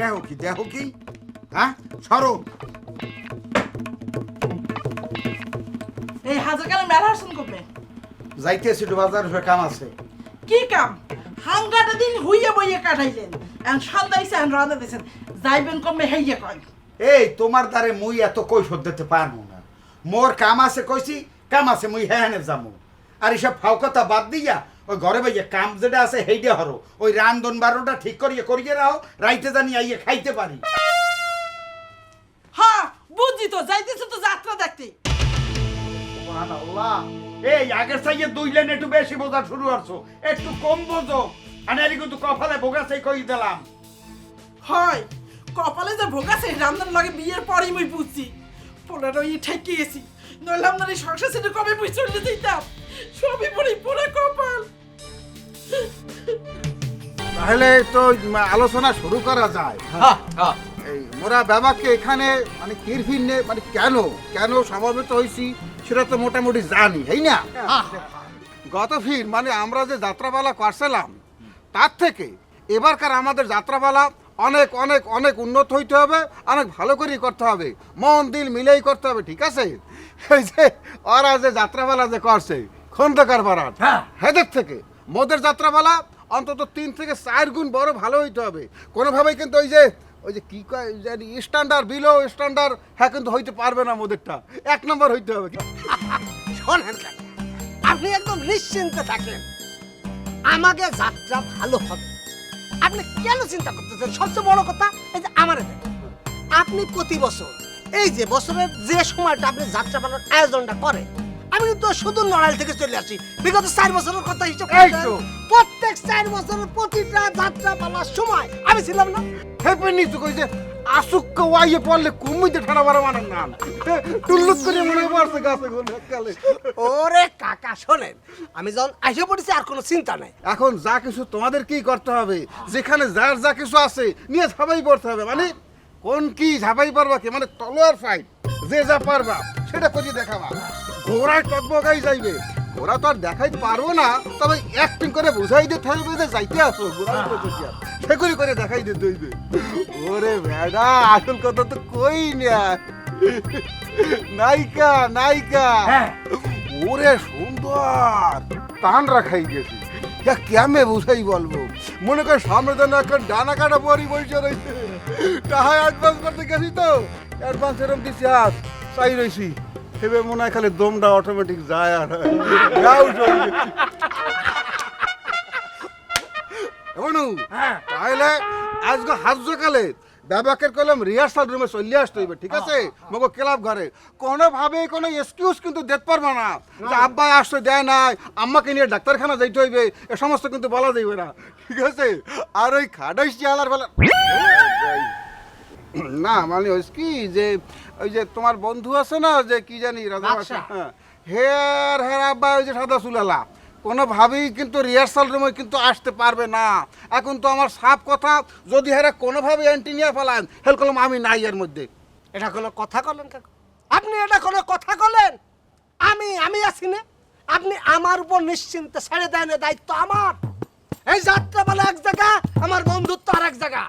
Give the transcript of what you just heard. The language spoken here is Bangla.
দেহ কি দেহ কি? হ্যাঁ? সরো। এই হাজার কেন মেলা হাসন করবে যাইতেছি একটু বাজার হয়ে কাম আছে। কি কাম? হাঙ্গাটা দিন হুইয়ে বইয়ে কাটাইলেন এখন সন্ধ্যা হইছে এখন রাধা দিয়েছেন যাইবেন কমে হেইয়ে কয়। এই তোমার দ্বারে মুই এত কৈফত দিতে পারব না। মোর কাম আছে কইছি কাম আছে মুই হ্যাঁ যাব আর এসব ফাউকতা বাদ দিয়া ওই ঘরে বাইয়ে কাম যেটা আছে সেইটা হরো। ওই রান্ধন বারোটা ঠিক করিয়ে করিয়ে রাও রাইতে জানি আইয়ে খাইতে পারি। হ্যাঁ বুঝছি তো যাইতেছে তো যাত্রা দেখতে। সুবহানাল্লাহ। এই আগের সাইয়ে দুই লাইন একটু বেশি বোঝা শুরু করছ। একটু কম বোঝো। আনারি কিন্তু কপালে ভোগাছে কই দিলাম। হয় কপালে যে ভোগাছে রামদার লগে বিয়ের পরেই মুই বুঝছি। পোলাটা ইয়ে ঠেকে গেছি নইলে আপনার এই সংসার ছেড়ে কবে বুঝ চলে যেতাম সবই পড়ি পুরো কপাল। তাহলে তো আলোচনা শুরু করা যায়। এই মোরা বাবাকে এখানে মানে কিরফিনে মানে কেন? কেন সমাবেত হয়েছি সেটা তো মোটামুটি জানি তাই না? গত ফির মানে আমরা যে যাত্রাপালা করছিলাম তার থেকে এবারকার আমাদের যাত্রাপালা অনেক অনেক অনেক উন্নত হইতে হবে অনেক ভালো করেই করতে হবে। মন দিল মিলেই করতে হবে ঠিক আছে? এই যে ওরা যে যাত্রাপালা যে করছে খন্দকার বারাত। হেদের থেকে। মোদের যাত্রাপালা অন্তত তিন থেকে চার গুণ বড় ভালো হইতে হবে। কোনোভাবেই কিন্তু ওই যে ওই যে কি কয় জানি স্ট্যান্ডার্ড বিলো স্ট্যান্ডার্ড হ্যাঁ কিন্তু হইতে পারবে না মোদেরটা। এক নম্বর হইতে হবে। শোনেন আপনি একদম নিশ্চিন্তে থাকেন। আমাকে যাত্রা ভালো হবে। আপনি কেন চিন্তা করতেছেন? সবচেয়ে বড় কথা এই যে আমারে দেখেন। আপনি প্রতি বছর এই যে বছরের যে সময়টা আপনি যাত্রা পালার আয়োজনটা করেন আমি কিন্তু শুধু নড়াইল থেকে চলে আসি। বিগত চার বছরের কথা হিসাব তো। প্রত্যেক চার বছরের প্রতিটা যাত্রা পালার সময় আমি ছিলাম না। হেপে নিচু আসুক ওয়াইয়ে পড়লে কুমিতে ঠাড়া বারো মানার নাম। টুল্লুত করে মনে পড়ছে গাছে কালে ওরে কাকা শোনেন আমি যখন আসে পড়েছি আর কোনো চিন্তা নাই। এখন যা কিছু তোমাদের কি করতে হবে যেখানে যার যা কিছু আছে নিয়ে ঝাপাই পড়তে হবে। মানে কোন কি ঝাপাই পারবা কি? মানে তলোয়ার ফাইট যে যা পারবা সেটা করে দেখাবা। ঘোড়ায় টকবগাই যাইবে। ঘোড়া তো আর দেখাইতে পারব না তবে অ্যাক্টিং করে বুঝাই দিতে হবে যে যাইতে আসো ঘোড়া করে সেগুলি করে দেখাই দিতে হইবে। ওরে ভেড়া আসল কথা তো কই না। নায়িকা নায়িকা। ওরে সুন্দর টান রাখাই গেছি। যা কেমনে বুঝাই বলব? মনে কর সামনে যেন একটা ডানা কাটা পরি বসে রয়েছে। টাহা অ্যাডভান্স করতে গেছি তো। অ্যাডভান্স এরকম দিছি আস চাই রয়েছি হেবে মনে হয় খালি দমটা অটোমেটিক যায় আর চলবে। এমনু তাহলে আজকে হাত কালে ব্যবাকের কলম রিহার্সাল রুমে চলে আসতে হইবে ঠিক আছে? মগো ক্লাব ঘরে। কোনো ভাবে কোনো এক্সকিউজ কিন্তু দেখতে পারবে না। যে আব্বা আসতে দেয় নাই আম্মাকে নিয়ে ডাক্তারখানা যাইতে হইবে এ সমস্ত কিন্তু বলা যাইবে না ঠিক আছে? আর ওই খাডাই শিয়ালার বেলা না মানে ওই কি যে ওই যে তোমার বন্ধু আছে না যে কি জানি রাজা হ্যাঁ। হের হের আব্বা ওই যে সাদা চুলালা কোনোভাবেই কিন্তু রিহার্সাল রুমে কিন্তু আসতে পারবে না। এখন তো আমার সাপ কথা যদি হেরা কোনোভাবে অ্যান্টি নিয়ে ফেলান হেল কলম আমি নাই এর মধ্যে। এটা কোনো কথা কাকু? আপনি এটা কোনো কথা বলেন আমি আমি আছি না। আপনি আমার উপর নিশ্চিন্তে ছেড়ে দেন দায়িত্ব আমার। এই যাত্রা বলে এক জায়গা আমার বন্ধুত্ব আর এক জায়গা।